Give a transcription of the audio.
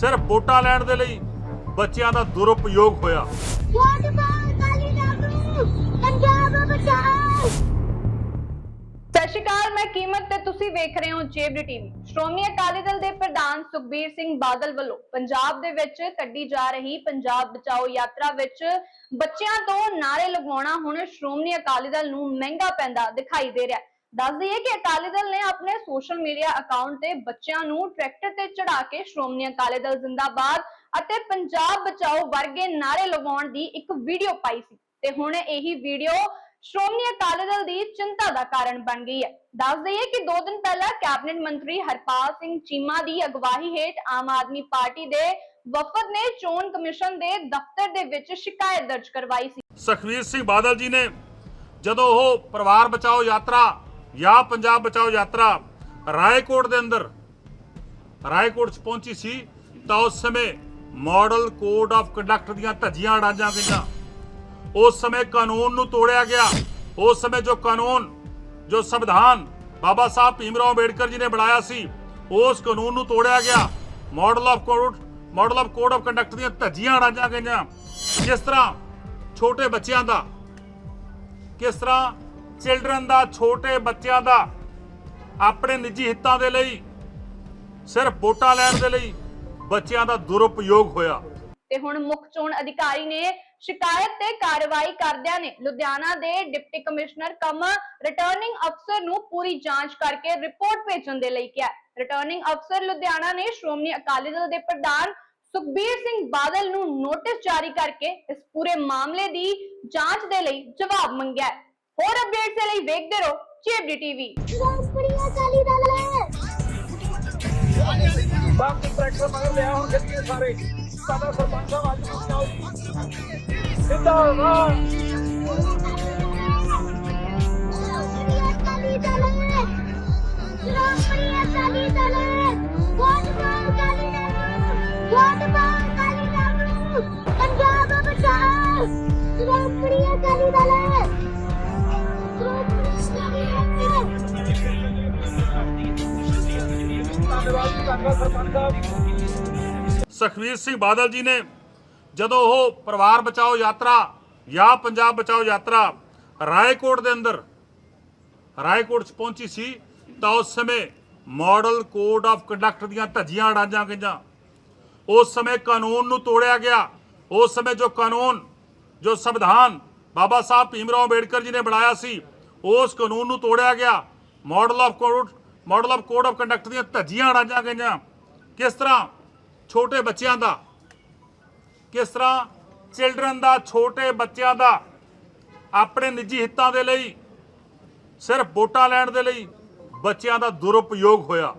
ਸਿਰਫ ਵੋਟਾਂ ਲੈਣ ਦੇ ਲਈ ਬੱਚਿਆਂ ਦਾ ਦੁਰਉਪਯੋਗ ਹੋਇਆ। ਵੋਟ ਪਾਓ ਕਾਲੀ ਨੂੰ ਪੰਜਾਬ ਬਚਾਓ ਸਤਿ ਸ਼੍ਰੀ ਅਕਾਲ ਮੈਂ ਕੀਮਤ ਤੇ ਤੁਸੀਂ ਵੇਖ ਰਹੇ ਹੋ ਜੇਬਡੀ ਟੀਵੀ। ਸ਼੍ਰੋਮਣੀ ਅਕਾਲੀ ਦਲ ਦੇ ਪ੍ਰਧਾਨ ਸੁਖਬੀਰ ਸਿੰਘ ਬਾਦਲ ਵੱਲੋਂ ਪੰਜਾਬ ਦੇ ਵਿੱਚ ਕੱਢੀ ਜਾ ਰਹੀ ਪੰਜਾਬ ਬਚਾਓ ਯਾਤਰਾ ਵਿੱਚ ਬੱਚਿਆਂ ਤੋਂ ਨਾਰੇ ਲਗਵਾਉਣਾ ਹੁਣ ਸ਼੍ਰੋਮਣੀ ਅਕਾਲੀ ਦਲ ਨੂੰ ਮਹਿੰਗਾ ਪੈਂਦਾ ਦਿਖਾਈ ਦੇ ਰਿਹਾ ਹੈ। ਦੱਸ ਦਈਏ ਕਿ ਅਕਾਲੀ ਦਲ ਨੇ ਆਪਣੇ ਸੋਸ਼ਲ ਮੀਡੀਆ ਅਕਾਊਂਟ ਤੇ ਬੱਚਿਆਂ ਨੂੰ ਟਰੈਕਟਰ ਤੇ ਚੜਾ ਕੇ ਸ਼੍ਰੋਮਣੀ ਅਕਾਲੀ ਦਲ ਜ਼ਿੰਦਾਬਾਦ ਅਤੇ ਪੰਜਾਬ ਬਚਾਓ ਵਰਗੇ ਨਾਰੇ ਲਗਾਉਣ ਦੀ ਇੱਕ ਵੀਡੀਓ ਪਾਈ ਸੀ। ਤੇ ਹੁਣ ਇਹੀ ਵੀਡੀਓ ਸ਼੍ਰੋਮਣੀ ਅਕਾਲੀ ਦਲ ਦੀ ਚਿੰਤਾ ਦਾ ਕਾਰਨ ਬਣ ਗਈ ਹੈ। ਦੱਸ ਦਈਏ ਕਿ 2 ਦਿਨ ਪਹਿਲਾਂ ਕੈਬਨਿਟ ਮੰਤਰੀ ਹਰਪਾਲ ਸਿੰਘ ਚੀਮਾ ਦੀ ਅਗਵਾਈ ਹੇਠ ਆਮ ਆਦਮੀ ਪਾਰਟੀ ਦੇ ਵਫਦ ਨੇ ਚੋਣ ਕਮਿਸ਼ਨ ਦੇ ਦਫ਼ਤਰ ਦੇ ਵਿੱਚ ਸ਼ਿਕਾਇਤ ਦਰਜ ਕਰਵਾਈ ਸੀ। ਸੁਖਵੀਰ ਸਿੰਘ ਬਾਦਲ ਜੀ ਨੇ ਜਦੋਂ ਉਹ ਪਰਿਵਾਰ ਬਚਾਓ ਯਾਤਰਾ ਜਾਂ ਪੰਜਾਬ ਬਚਾਓ ਯਾਤਰਾ ਰਾਏਕੋਟ ਦੇ ਅੰਦਰ। ਰਾਏਕੋਟ 'ਚ ਪਹੁੰਚੀ ਸੀ ਤਾਂ ਉਸ ਸਮੇਂ ਮਾਡਲ ਕੋਡ ਆਫ ਕੰਡਕਟ ਦੀਆਂ ਧੱਜੀਆਂ ਅੜਾਈਆਂ ਗਈਆਂ। ਉਸ ਸਮੇਂ ਕਾਨੂੰਨ ਨੂੰ ਤੋੜਿਆ ਗਿਆ। ਉਸ ਸਮੇਂ ਜੋ ਕਾਨੂੰਨ, ਜੋ ਸੰਵਿਧਾਨ ਬਾਬਾ ਸਾਹਿਬ ਭੀਮ ਰਾਓ ਅੰਬੇਡਕਰ ਜੀ ਨੇ ਬਣਾਇਆ ਸੀ, ਉਸ ਕਾਨੂੰਨ ਨੂੰ ਤੋੜਿਆ ਗਿਆ। Model of code, model of code of conduct ਦੀਆਂ ਧੱਜੀਆਂ ਅੜਾਈਆਂ ਗਈਆਂ। ਜਿਸ ਤਰ੍ਹਾਂ ਛੋਟੇ ਬੱਚਿਆਂ ਦਾ, ਕਿਸ ਤਰ੍ਹਾਂ ਚਿਲਡਰਨ ਦਾ, ਛੋਟੇ ਬੱਚਿਆਂ ਦਾ ਆਪਣੇ ਨਿੱਜੀ ਹਿੱਤਾਂ ਦੇ ਲਈ, ਸਿਰਫ ਵੋਟਾਂ ਲੈਣ ਦੇ ਲਈ ਬੱਚਿਆਂ ਦਾ ਦੁਰਉਪਯੋਗ ਹੋਇਆ। ਤੇ ਹੁਣ ਮੁੱਖ ਚੋਣ ਅਧਿਕਾਰੀ ਨੇ ਸ਼ਿਕਾਇਤ ਤੇ ਕਾਰਵਾਈ ਕਰਦਿਆਂ ਨੇ ਲੁਧਿਆਣਾ ਦੇ ਡਿਪਟੀ ਕਮਿਸ਼ਨਰ ਕਮ ਰਿਟਰਨਿੰਗ ਅਫਸਰ ਨੂੰ ਪੂਰੀ ਜਾਂਚ ਕਰਕੇ ਰਿਪੋਰਟ ਭੇਜਣ ਦੇ ਲਈ ਕਿਹਾ। ਰਿਟਰਨਿੰਗ ਅਫਸਰ ਲੁਧਿਆਣਾ ਨੇ ਸ਼੍ਰੋਮਣੀ ਅਕਾਲੀ ਦਲ ਦੇ ਪ੍ਰਧਾਨ ਸੁਖਬੀਰ ਸਿੰਘ ਬਾਦਲ ਨੂੰ ਨੋਟਿਸ ਜਾਰੀ ਕਰਕੇ ਇਸ ਪੂਰੇ ਮਾਮਲੇ ਦੀ ਜਾਂਚ ਦੇ ਲਈ ਜਵਾਬ ਮੰਗਿਆ। ਹੋਰ ਅਪਡੇਟਸ ਲਈ ਵੇਖਦੇ ਰਹੋ ਚੇਬਡੀ ਟੀਵੀ ਸ਼੍ਰੋਮਣੀ ਅਕਾਲੀ ਦਲ ਬਾਕੀ ਟਰੈਕਟਰ ਮਗਰ ਲਿਆ ਹੁਣ ਖਿੱਚ ਸਾਰੇ। ਸਾਡਾ ਸਰਪੰਚ ਸਾਹਿਬ ਅੱਜ ਵੀ ਆਓ ਸੁਖਵੀਰ ਸਿੰਘ ਬਾਦਲ ਜੀ ਨੇ ਜਦੋਂ ਉਹ ਪਰਿਵਾਰ ਬਚਾਓ ਯਾਤਰਾ ਜਾਂ ਪੰਜਾਬ ਬਚਾਓ ਯਾਤਰਾ ਰਾਏਕੋਟ ਦੇ ਅੰਦਰ, ਰਾਏਕੋਟ 'ਚ ਪਹੁੰਚੀ ਸੀ, ਤਾਂ ਉਸ ਸਮੇਂ ਮਾਡਲ ਕੋਡ ਆਫ ਕੰਡਕਟ ਦੀਆਂ ਧੱਜੀਆਂ ਅੜਾਈਆਂ ਗਈਆਂ। ਉਸ ਸਮੇਂ ਕਾਨੂੰਨ ਨੂੰ ਤੋੜਿਆ ਗਿਆ। ਉਸ ਸਮੇਂ ਜੋ ਕਾਨੂੰਨ, ਜੋ ਸੰਵਿਧਾਨ ਬਾਬਾ ਸਾਹਿਬ ਭੀਮ ਰਾਓ ਅੰਬੇਡਕਰ ਜੀ ਨੇ ਬਣਾਇਆ ਸੀ, ਉਸ ਕਾਨੂੰਨ ਨੂੰ ਤੋੜਿਆ ਗਿਆ। Model of code model of code of conduct ਦੀਆਂ ਧੱਜੀਆਂ ਅੜਾਈਆਂ ਗਈਆਂ। ਕਿਸ ਤਰ੍ਹਾਂ ਛੋਟੇ ਬੱਚਿਆਂ ਦਾ? ਕਿਸ ਤਰ੍ਹਾਂ ਚਿਲਡਰਨ ਦਾ, ਛੋਟੇ ਬੱਚਿਆਂ ਦਾ? ਆਪਣੇ ਨਿੱਜੀ ਹਿੱਤਾਂ ਦੇ ਲਈ, ਸਿਰਫ ਵੋਟਾਂ ਲੈਣ ਦੇ ਲਈ ਬੱਚਿਆਂ ਦਾ ਦੁਰਉਪਯੋਗ ਹੋਇਆ।